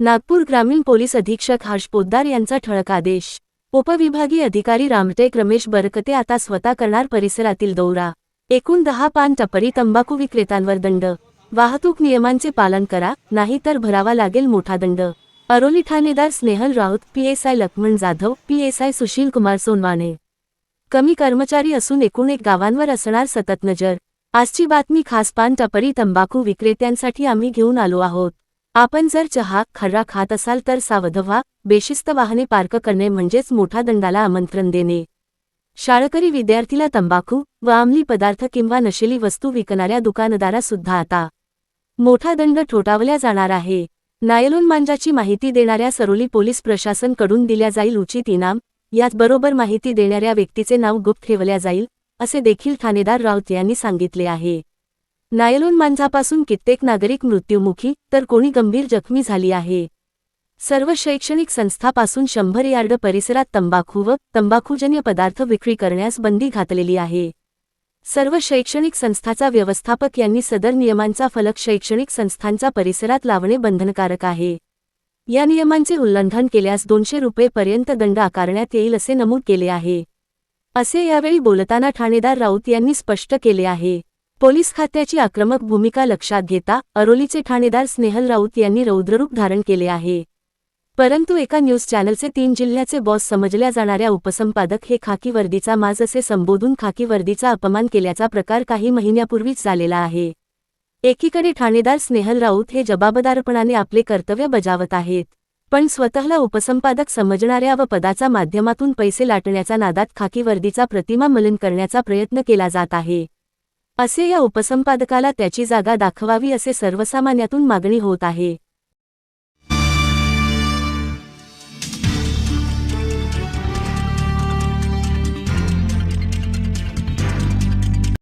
नागपूर ग्रामीण पोलीस अधीक्षक हर्ष पोद्दार यांचा ठळक आदेश. उपविभागीय अधिकारी रामटेक रमेश बरकते आता स्वतः करणार परिसरातील दौरा. एकूण दहा पान टपरी तंबाखू विक्रेत्यांवर दंड. वाहतूक नियमांचे पालन करा नाहीतर भरावा लागेल मोठा दंड. अरोली ठाणेदार स्नेहल राऊत पीएसआय लक्ष्मण जाधव पीएसआय सुशील कुमार सोनवाने. कमी कर्मचारी असून एकूण एक गावांवर असणार सतत नजर. आजची बातमी खास पान टपरी तंबाखू विक्रेत्यांसाठी आम्ही घेऊन आलो आहोत. आपण जर चहा खर्रा खात असाल तर सावध व्हा बेशिस्त वाहने पार्क करणे म्हणजेच मोठा दंडाला आमंत्रण देणे. शाळकरी विद्यार्थीला तंबाखू व आमली पदार्थ किंवा नशेली वस्तू विकणाऱ्या दुकानदारासुद्धा आता मोठा दंड ठोठावल्या जाणार आहे. नायलोन मांजाची माहिती देणाऱ्या सरोली पोलीस प्रशासनकडून दिल्या जाईल उचित इनाम याचबरोबर माहिती देणाऱ्या व्यक्तीचे नाव गुप्त ठेवल्या जाईल असे देखील ठाणेदार राऊत यांनी सांगितले आहे. नायलोन मांजापासून कित्येक नागरिक मृत्युमुखी तर कोणी गंभीर जखमी झाली आहे. सर्व शैक्षणिक संस्थापासून शंभर यार्ड परिसरात तंबाखू व तंबाखूजन्य पदार्थ विक्री करण्यास बंदी घातलेली आहे. सर्व शैक्षणिक संस्थाचा व्यवस्थापक यांनी सदर नियमांचा फलक शैक्षणिक संस्थांचा परिसरात लावणे बंधनकारक आहे. या नियमांचे उल्लंघन केल्यास दोनशे रुपयेपर्यंत दंड आकारण्यात येईल असे नमूद केले आहे. असे यावेळी बोलताना ठाणेदार राऊत यांनी स्पष्ट केले आहे. पोलीस खात्याची आक्रमक भूमिका लक्षात घेता अरोलीचे ठाणेदार स्नेहल राऊत यांनी रौद्ररूप धारण केले आहे. परंतु एका न्यूज चॅनलचे तीन जिल्ह्याचे बॉस समजल्या जाणाऱ्या उपसंपादक हे खाकी वर्दीचा माज असे संबोधून खाकी वर्दीचा अपमान केल्याचा प्रकार काही महिन्यापूर्वीच झालेला आहे. एकीकडे ठाणेदार स्नेहल राऊत हे जबाबदारपणाने आपले कर्तव्य बजावत आहेत पण स्वतःला उपसंपादक समजणाऱ्या व पदाचा माध्यमातून पैसे लाटण्याच्या नादात खाकी वर्दीचा प्रतिमा मलिन करण्याचा प्रयत्न केला जात आहे. असे या उपसंपादकाला त्याची जागा दाखवावी असे सर्वसामान्यातून मागणी होत आहे.